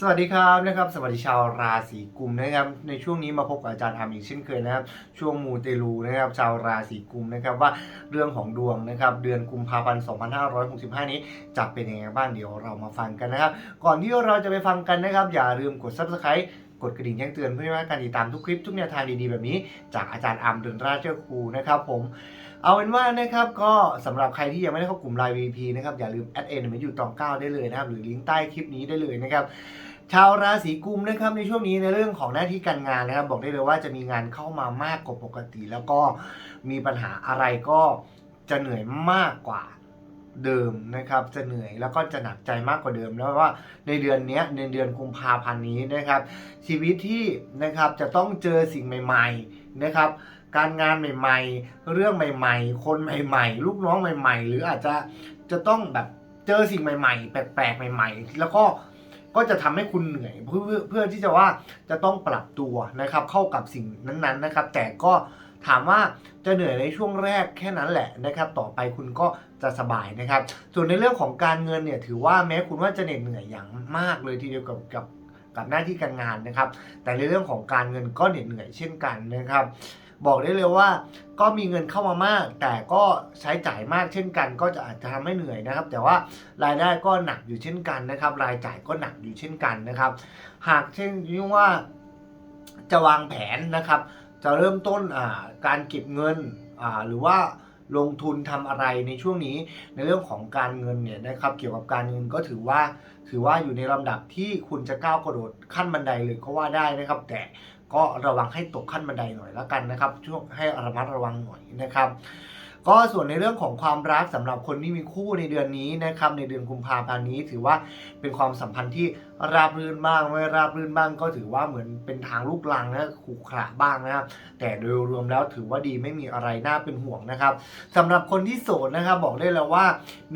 สวัสดีครับนะครับสวัสดีชาวราศีกุมนะครับในช่วงนี้มาพบกับอาจารย์ทำอีกเช่นเคยนะครับ ช่วงมูเตลูนะครับชาวราศีกุมนะครับว่าเรื่องของดวงนะครับเดือนกุมภาพันธ์ 2565 นี้จะเป็นยังไงบ้างเดี๋ยวเรามาฟังกันนะครับ ก่อนที่เราจะไปฟังกันนะครับ อย่าลืมกด subscribe กดกระดิ่งแจ้งเตือนเพื่อไม่ให้พลาดการติดตามทุกคลิปทุกแนวทางดีๆแบบนี้ จากอาจารย์อาร์มเดินราชเจ้าครูนะครับผมเอาเป็นว่านะครับก็สำหรับใครที่ยังไม่ได้เข้ากลุ่ม Line VP นะครับอย่าลืมแอดเอ็นมาอยู่ตองเก้าได้เลยนะครับหรือลิงก์ใต้คลิปนี้ได้เลยนะครับชาวราศีกุมนะครับในช่วงนี้ในเรื่องของหน้าที่การงานนะครับ บอกได้เลยว่าจะมีงานเข้ามามากกว่าปกติ แล้วก็มีปัญหาอะไรก็จะเหนื่อยมากกว่า เดิมนะครับจะเหนื่อยแล้วก็จะหนักใจมากกว่าเดิมแล้วว่าในเดือนนี้ในเดือนกุมภาพันธ์นี้นะครับ ชีวิตที่นะครับจะต้องเจอสิ่งใหม่ๆนะครับการงานใหม่ ๆ เรื่องใหม่ ๆ คนใหม่ ๆ ลูกน้องใหม่ ๆ หรืออาจจะจะต้องแบบเจอสิ่งใหม่ ๆ แปลกๆใหม่ ๆ แล้วก็ก็จะทำให้คุณเหนื่อยเพื่อเพื่อที่จะว่าจะต้องปรับตัวนะครับเข้ากับสิ่งนั้นๆนะครับ แต่ก็ ถามว่าจะเหนื่อยในช่วงแรกแค่นั้นแหละนะครับต่อไปคุณก็จะสบายนะครับ ส่วนในเรื่องของการเงินเนี่ยถือว่าแม้คุณว่าจะเหน็ดเหนื่อยอย่างมากเลยทีเดียวกับกับกับหน้าที่การงานนะครับ แต่ในเรื่องของการเงินก็เหน็ดเหนื่อยเช่นกันนะครับ บอกได้เลยว่าก็มีเงินเข้ามามาก แต่ก็ใช้จ่ายมากเช่นกัน ก็จะอาจจะทำให้เหนื่อยนะครับ แต่ว่ารายได้ก็หนักอยู่เช่นกันนะครับ รายจ่ายก็หนักอยู่เช่นกันนะครับ หากเช่นว่าจะวางแผนนะครับ จะเริ่มต้นการเก็บเงินหรือว่าลงทุนทำอะไรในช่วงนี้ในเรื่องของการเงินเนี่ยนะครับเกี่ยวกับการเงินก็ถือว่าถือว่าอยู่ในลำดับที่คุณจะก้าวกระโดดขั้นบันไดเลยก็ว่าได้นะครับ แต่ก็ระวังให้ตกขั้นบันไดหน่อยแล้วกันนะครับ ช่วงให้ระมัดระวังหน่อยนะครับ ก็ส่วนในเรื่องของความรักสำหรับคนที่มีคู่ในเดือนนี้นะครับในเดือนกุมภาพันธ์นี้ถือว่าเป็นความสัมพันธ์ที่ราบรื่นบ้างไม่ราบรื่นบ้างก็ถือว่าเหมือนเป็นทางลูกลังนะขรุขระบ้างนะครับแต่โดยรวมแล้วถือว่าดีไม่มีอะไรน่าเป็นห่วงนะครับสำหรับคนที่โสดนะครับบอกได้แล้วว่า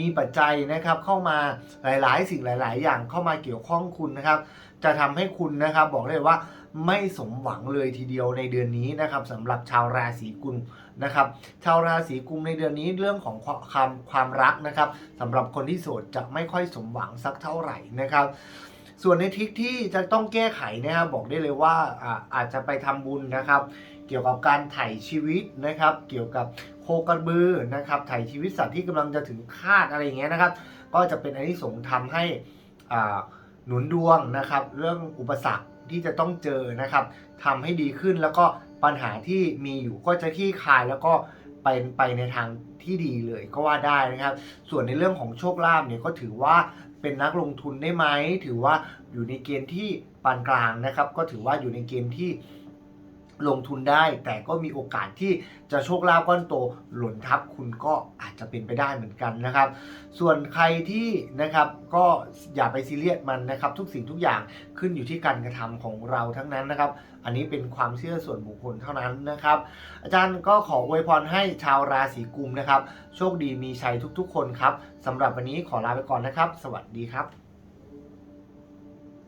มีปัจจัยนะครับเข้ามาหลาย ๆ สิ่งหลาย ๆ อย่างเข้ามาเกี่ยวข้องคุณนะครับ จะทำให้คุณนะครับบอกได้ว่า ไม่สมหวังเลยทีเดียวในเดือนนี้นะครับสำหรับชาวราศีกุมนะครับ ชาวราศีกุมในเดือนนี้เรื่องของความความรักนะครับสำหรับคนที่โสดจะไม่ค่อยสมหวังสักเท่าไหร่นะครับส่วนในทริคที่จะต้องแก้ไขนะครับบอกได้เลยว่าอาอาจจะไปทำบุญนะครับ เกี่ยวกับการไถ่ชีวิตนะครับ เกี่ยวกับโคกระบือนะครับไถ่ชีวิตสัตว์ที่กำลังจะถึงคาดอะไรอย่างเงี้ยนะครับ ก็จะเป็นอันที่สงส์ทำให้หนุนดวงนะครับ เรื่องอุปสรรค ที่จะต้องเจอนะครับทำให้ดีขึ้นแล้วก็ปัญหาที่มีอยู่ก็จะที่คายแล้วก็เป็นไปในทางที่ดีเลยก็ว่าได้นะครับ ส่วนในเรื่องของโชคลาภเนี่ยก็ถือว่าเป็นนักลงทุนได้ไหม ถือว่าอยู่ในเกณฑ์ที่ปานกลางนะครับ ก็ถือว่าอยู่ในเกณฑ์ที่ ลงทุนได้ แต่ก็มีโอกาสที่จะโชคลาภก้อนโตหล่นทับคุณก็อาจจะเป็นไปได้เหมือนกันนะครับ ส่วนใครที่นะครับก็อย่าไปซีเรียสมันนะครับ ทุกสิ่งทุกอย่างขึ้นอยู่ที่การกระทำของเราทั้งนั้นนะครับ อันนี้เป็นความเชื่อส่วนบุคคลเท่านั้นนะครับ อาจารย์ก็ขออวยพรให้ชาวราศีกุมนะครับ โชคดีมีชัยทุกๆ คนครับสำหรับวันนี้ขอลาไปก่อนนะครับ สวัสดีครับ